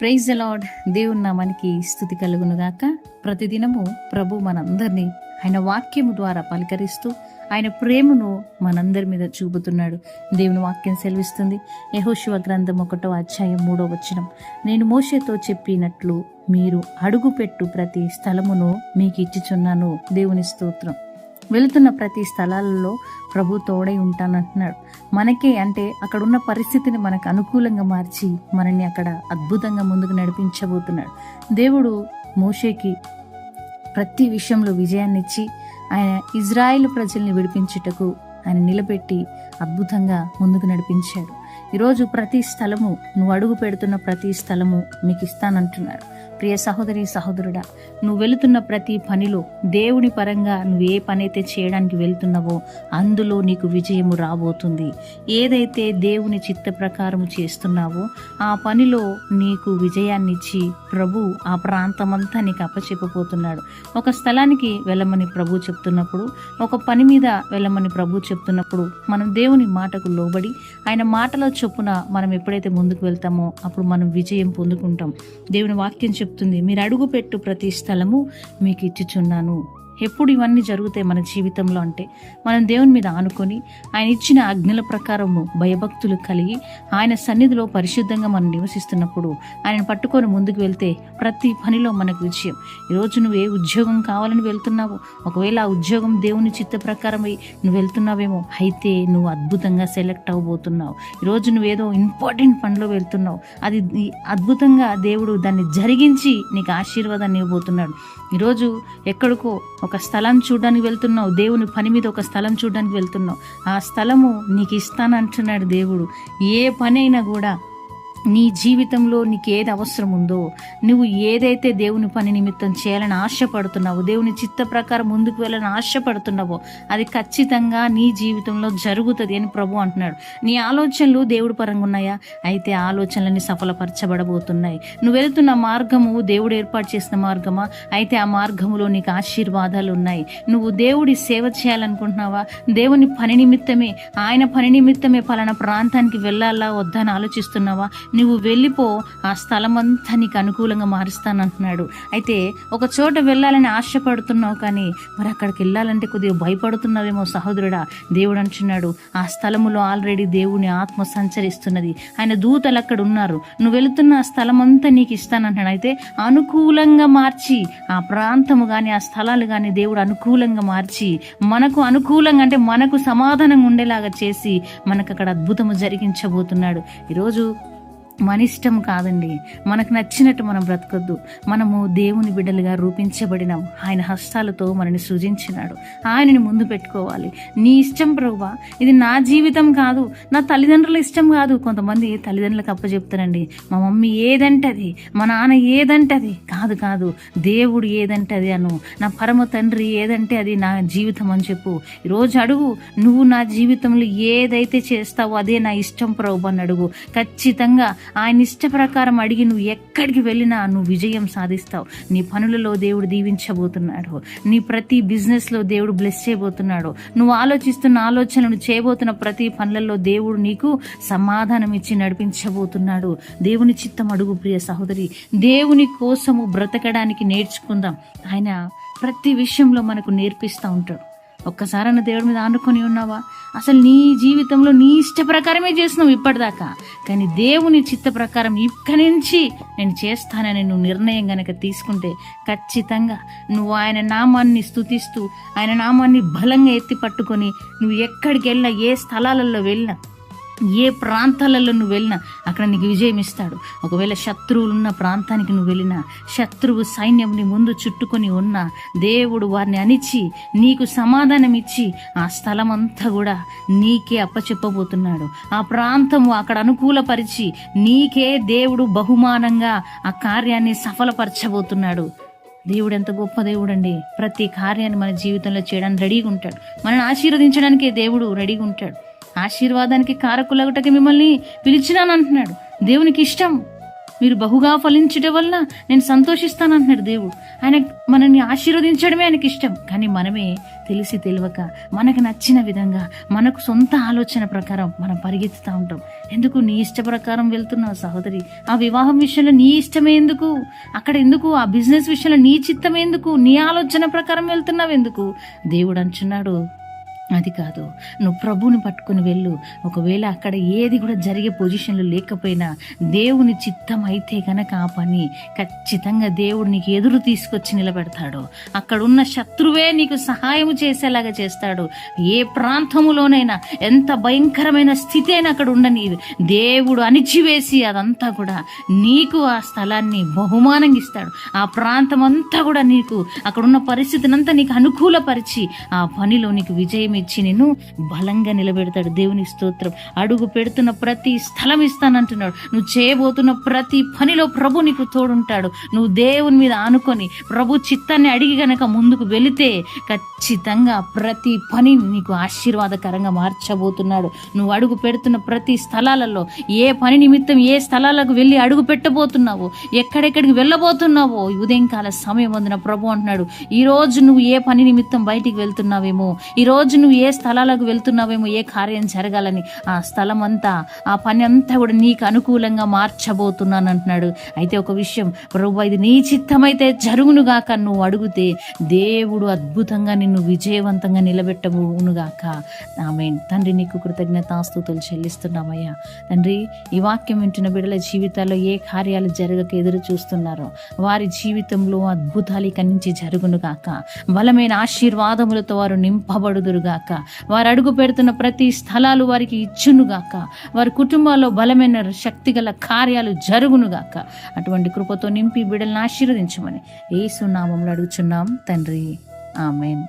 Praise అలాడ్ దేవుని నామానికి స్థుతి కలుగునుగాక. ప్రతిదినము ప్రభు మనందరినీ ఆయన వాక్యము ద్వారా పలకరిస్తూ ఆయన ప్రేమను మనందరి మీద చూపుతున్నాడు. దేవుని వాక్యం సెలవిస్తుంది. యహోశివ గ్రంథం ఒకటో అధ్యాయం మూడో వచనం. నేను మోషేతో చెప్పినట్లు మీరు అడుగుపెట్టు ప్రతి స్థలమును మీకు ఇచ్చిచున్నాను. దేవుని స్తోత్రం. వెళుతున్న ప్రతి స్థలాలలో ప్రభు తోడై ఉంటానంటున్నాడు. మనకే అంటే అక్కడ ఉన్న పరిస్థితిని మనకు అనుకూలంగా మార్చి మనల్ని అక్కడ అద్భుతంగా ముందుకు నడిపించబోతున్నాడు. దేవుడు మోషేకి ప్రతి విషయంలో విజయాన్ని ఇచ్చి ఆయన ఇజ్రాయిల్ ప్రజల్ని విడిపించుటకు ఆయన నిలబెట్టి అద్భుతంగా ముందుకు నడిపించాడు. ఈరోజు ప్రతి స్థలము నువ్వు అడుగు పెడుతున్న ప్రతి స్థలము మీకు ఇస్తానంటున్నాడు. ప్రియ సహోదరి సహోదరుడా నువ్వు వెళుతున్న ప్రతి పనిలో దేవుని పరంగా నువ్వు ఏ పని అయితే చేయడానికి వెళ్తున్నావో అందులో నీకు విజయము రాబోతుంది. ఏదైతే దేవుని చిత్త ప్రకారం చేస్తున్నావో ఆ పనిలో నీకు విజయాన్నిచ్చి ప్రభు ఆ ప్రాంతమంతా నీకు అప్పచెప్పబోతున్నాడు. ఒక స్థలానికి వెళ్ళమని ప్రభు చెప్తున్నప్పుడు ఒక పని మీద వెళ్ళమని ప్రభు చెప్తున్నప్పుడు మనం దేవుని మాటకు లోబడి ఆయన మాటలో చొప్పున మనం ఎప్పుడైతే ముందుకు వెళ్తామో అప్పుడు మనం విజయం పొందుకుంటాం. దేవుని వాక్యం చెప్తుంది. మీరు అడుగుపెట్టు ప్రతి స్థలము మీకు ఇచ్చుచున్నాను. ఎప్పుడు ఇవన్నీ జరుగుతాయి మన జీవితంలో అంటే మనం దేవుని మీద ఆనుకొని ఆయన ఇచ్చిన ఆజ్ఞల ప్రకారము భయభక్తులు కలిగి ఆయన సన్నిధిలో పరిశుద్ధంగా మనం నివసిస్తున్నప్పుడు ఆయన పట్టుకొని ముందుకు వెళ్తే ప్రతి పనిలో మనకు విజయం. ఈరోజు నువ్వు ఏ ఉద్యోగం కావాలని వెళ్తున్నావు ఒకవేళ ఆ ఉద్యోగం దేవుని చిత్త ప్రకారమై నువ్వు వెళ్తున్నావేమో అయితే నువ్వు అద్భుతంగా సెలెక్ట్ అవ్వబోతున్నావు. ఈరోజు నువ్వేదో ఇంపార్టెంట్ పనిలో వెళ్తున్నావు. అది అద్భుతంగా దేవుడు దాన్ని జరిగించి నీకు ఆశీర్వాదాన్ని ఇవ్వబోతున్నాడు. ఈరోజు ఎక్కడికో ఒక స్థలం చూడడానికి వెళ్తున్నావు దేవుని పని మీద ఒక స్థలం చూడడానికి వెళ్తున్నావు. ఆ స్థలము నీకు ఇస్తానంటున్నాడు దేవుడు. ఏ పని అయినా కూడా నీ జీవితంలో నీకు ఏది అవసరం ఉందో నువ్వు ఏదైతే దేవుని పని నిమిత్తం చేయాలని ఆశపడుతున్నావో దేవుని చిత్త ప్రకారం ముందుకు వెళ్ళాలని ఆశపడుతున్నావో అది ఖచ్చితంగా నీ జీవితంలో జరుగుతుంది అని ప్రభు అంటున్నాడు. నీ ఆలోచనలు దేవుడి పరంగా ఉన్నాయా? అయితే ఆలోచనలని ఆలోచనలన్నీ సఫలపరచబడబోతున్నాయి. నువ్వు వెళ్తున్న మార్గము దేవుడు ఏర్పాటు చేసిన మార్గమా? అయితే ఆ మార్గములో నీకు ఆశీర్వాదాలు ఉన్నాయి. నువ్వు దేవుడి సేవ చేయాలనుకుంటున్నావా? దేవుని పని నిమిత్తమే ఆయన పని నిమిత్తమే పలానా ప్రాంతానికి వెళ్ళాలా వద్దా అని ఆలోచిస్తున్నావా? నువ్వు వెళ్ళిపో ఆ స్థలమంతా నీకు అనుకూలంగా మారుస్తానంటున్నాడు. అయితే ఒక చోట వెళ్ళాలని ఆశపడుతున్నావు కానీ మరి అక్కడికి వెళ్ళాలంటే కొద్దిగా భయపడుతున్నావేమో సహోదరుడా దేవుడు అంటున్నాడు. ఆ స్థలములో ఆల్రెడీ దేవుని ఆత్మ సంచరిస్తున్నది. ఆయన దూతలు అక్కడ ఉన్నారు. నువ్వు వెళుతున్న ఆ స్థలమంతా నీకు ఇస్తానంటున్నాడు. అయితే అనుకూలంగా మార్చి ఆ ప్రాంతము కానీ ఆ స్థలాలు కానీ దేవుడు అనుకూలంగా మార్చి మనకు అనుకూలంగా అంటే మనకు సమాధానంగా ఉండేలాగా చేసి మనకు అక్కడ అద్భుతము జరిగించబోతున్నాడు. ఈరోజు మన ఇష్టం కాదండి. మనకు నచ్చినట్టు మనం బ్రతకొద్దు. మనము దేవుని బిడ్డలుగా రూపించబడినాం ఆయన హస్తాలతో మనని సృజించినాడు. ఆయనని ముందు పెట్టుకోవాలి. నీ ఇష్టం ప్రభువా ఇది నా జీవితం కాదు. నా తల్లిదండ్రుల ఇష్టం కాదు. కొంతమంది తల్లిదండ్రులకు అప్పచెప్తారండి. మా మమ్మీ ఏదంటది? మా నాన్న ఏదంటది? కాదు కాదు. దేవుడు ఏదంటది అను. నా పరమ తండ్రి ఏదంటే అది నా జీవితం అని చెప్పు. ఈరోజు అడుగు. నువ్వు నా జీవితంలో ఏదైతే చేస్తావో అదే నా ఇష్టం ప్రభు అని అడుగు. ఖచ్చితంగా ఆయన ఇష్ట ప్రకారం అడిగి నువ్వు ఎక్కడికి వెళ్ళినా నువ్వు విజయం సాధిస్తావు. నీ పనులలో దేవుడు దీవించబోతున్నాడు. నీ ప్రతి బిజినెస్లో దేవుడు బ్లెస్ చేయబోతున్నాడు. నువ్వు ఆలోచిస్తున్న ఆలోచనలు చేయబోతున్న ప్రతి పనులలో దేవుడు నీకు సమాధానం ఇచ్చి నడిపించబోతున్నాడు. దేవుని చిత్తం అడుగు ప్రియ సహోదరి. దేవుని కోసము బ్రతకడానికి నేర్చుకుందాం. ఆయన ప్రతి విషయంలో మనకు నేర్పిస్తూ ఉంటాడు. ఒక్కసారన్న దేవుడి మీద ఆనుకొని ఉన్నావా? అసలు నీ జీవితంలో నీ ఇష్ట ప్రకారమే చేసినావు ఇప్పటిదాకా. కానీ దేవుని చిత్త ప్రకారం ఇక్కడి నుంచి నేను చేస్తానని నువ్వు నిర్ణయం కనుక తీసుకుంటే ఖచ్చితంగా నువ్వు ఆయన నామాన్ని స్తుతిస్తూ ఆయన నామాన్ని బలంగా ఎత్తి పట్టుకొని నువ్వు ఎక్కడికి వెళ్ళినా ఏ స్థలాలలో వెళ్ళినా ఏ ప్రాంతాలలో నువ్వు వెళ్ళినా అక్కడ నీకు విజయం ఇస్తాడు. ఒకవేళ శత్రువులు ఉన్న ప్రాంతానికి నువ్వు వెళ్ళినా శత్రువు సైన్యం నీ ముందు చుట్టుకొని ఉన్నా దేవుడు వారిని అణిచి నీకు సమాధానం ఇచ్చి ఆ స్థలం అంతా కూడా నీకే అప్పచెప్పబోతున్నాడు. ఆ ప్రాంతము అక్కడ అనుకూలపరిచి నీకే దేవుడు బహుమానంగా ఆ కార్యాన్ని సఫలపరచబోతున్నాడు. దేవుడు ఎంత గొప్ప దేవుడు అండి ప్రతి కార్యాన్ని మన జీవితంలో చేయడానికి రెడీగా ఉంటాడు. మనల్ని ఆశీర్వదించడానికే దేవుడు రెడీగా ఉంటాడు. ఆశీర్వాదానికి కారకులగుటకి మిమ్మల్ని పిలిచినానంటున్నాడు. దేవునికి ఇష్టం. మీరు బహుగా ఫలించటం వల్ల నేను సంతోషిస్తాను అంటున్నాడు దేవుడు. ఆయన మనల్ని ఆశీర్వదించడమే ఆయనకి ఇష్టం. కానీ మనమే తెలిసి తెలియక మనకు నచ్చిన విధంగా మనకు సొంత ఆలోచన ప్రకారం మనం పరిగెత్తుతూ ఉంటాం. ఎందుకు నీ ఇష్ట ప్రకారం వెళ్తున్నావు సహోదరి? ఆ వివాహం విషయంలో నీ ఇష్టమే ఎందుకు? అక్కడ ఎందుకు? ఆ బిజినెస్ విషయంలో నీ చిత్తం ఎందుకు? నీ ఆలోచన ప్రకారం వెళ్తున్నావు ఎందుకు? దేవుడు అంటున్నాడు అది కాదు. నువ్వు ప్రభువుని పట్టుకుని వెళ్ళు. ఒకవేళ అక్కడ ఏది కూడా జరిగే పొజిషన్లు లేకపోయినా దేవుని చిత్తం అయితే కనుక ఆ పని ఖచ్చితంగా దేవుడు నీకు ఎదురు తీసుకొచ్చి నిలబెడతాడు. అక్కడ ఉన్న శత్రువే నీకు సహాయం చేసేలాగా చేస్తాడు. ఏ ప్రాంతములోనైనా ఎంత భయంకరమైన స్థితి అయినా అక్కడ ఉండని దేవుడు అణిచివేసి అదంతా కూడా నీకు ఆ స్థలాన్ని బహుమానంగా ఇస్తాడు. ఆ ప్రాంతం అంతా కూడా నీకు అక్కడున్న పరిస్థితిని అంతా నీకు అనుకూలపరిచి ఆ పనిలో నీకు విజయం ఇచ్చి నిన్ను బలంగా నిలబెడతాడు. దేవుని స్తోత్రం. అడుగు పెడుతున్న ప్రతి స్థలం ఇస్తానంటున్నాడు. నువ్వు చేయబోతున్న ప్రతి పనిలో ప్రభు నీకు తోడుంటాడు. నువ్వు దేవుని మీద ఆనుకొని ప్రభు చిత్తాన్ని అడిగి గనక ముందుకు వెళితే ఖచ్చితంగా ప్రతి పని నీకు ఆశీర్వాదకరంగా మార్చబోతున్నాడు. నువ్వు అడుగు పెడుతున్న ప్రతి స్థలాలలో ఏ పని నిమిత్తం ఏ స్థలాలకు వెళ్ళి అడుగు పెట్టబోతున్నావో? ఎక్కడెక్కడికి వెళ్ళబోతున్నావో? ఉదయంకాల సమయం వందిన ప్రభు అంటున్నాడు ఈ రోజు నువ్వు ఏ పని నిమిత్తం బయటికి వెళ్తున్నావేమో? ఈ రోజు నువ్వు ఏ స్థలాలకు వెళ్తున్నావేమో ఏ కార్యం జరగాలని ఆ స్థలం అంతా ఆ పని అంతా కూడా నీకు అనుకూలంగా మార్చబోతున్నాను అంటున్నాడు అయితే ఒక విషయం ప్రభు ఇది నీ చిత్తమైతే జరుగునుగాక నువ్వు అడిగితే దేవుడు అద్భుతంగా నిన్ను విజయవంతంగా నిలబెట్టబోనుగాక. ఆమె తండ్రి నీకు కృతజ్ఞతాస్తుతులు చెల్లిస్తున్నామయ్యా. తండ్రి ఈ వాక్యం వింటున్న బిడ్డల జీవితాల్లో ఏ కార్యాలు జరగక ఎదురు చూస్తున్నారో వారి జీవితంలో అద్భుతాలు ఇక నుంచి జరుగునుగాక. బలమైన ఆశీర్వాదములతో వారు నింపబడుదురుగా గాక. వారు అడుగు పెడుతున్న ప్రతి స్థలాలు వారికి ఇచ్చునుగాక వారి కుటుంబాల్లో బలమైన శక్తిగల కార్యాలు జరుగునుగాక అటువంటి కృపతో నింపి బిడ్డలను ఆశీర్వదించమని ఏసునామంలో అడుగుచున్నాం. తండ్రి ఆమెన్.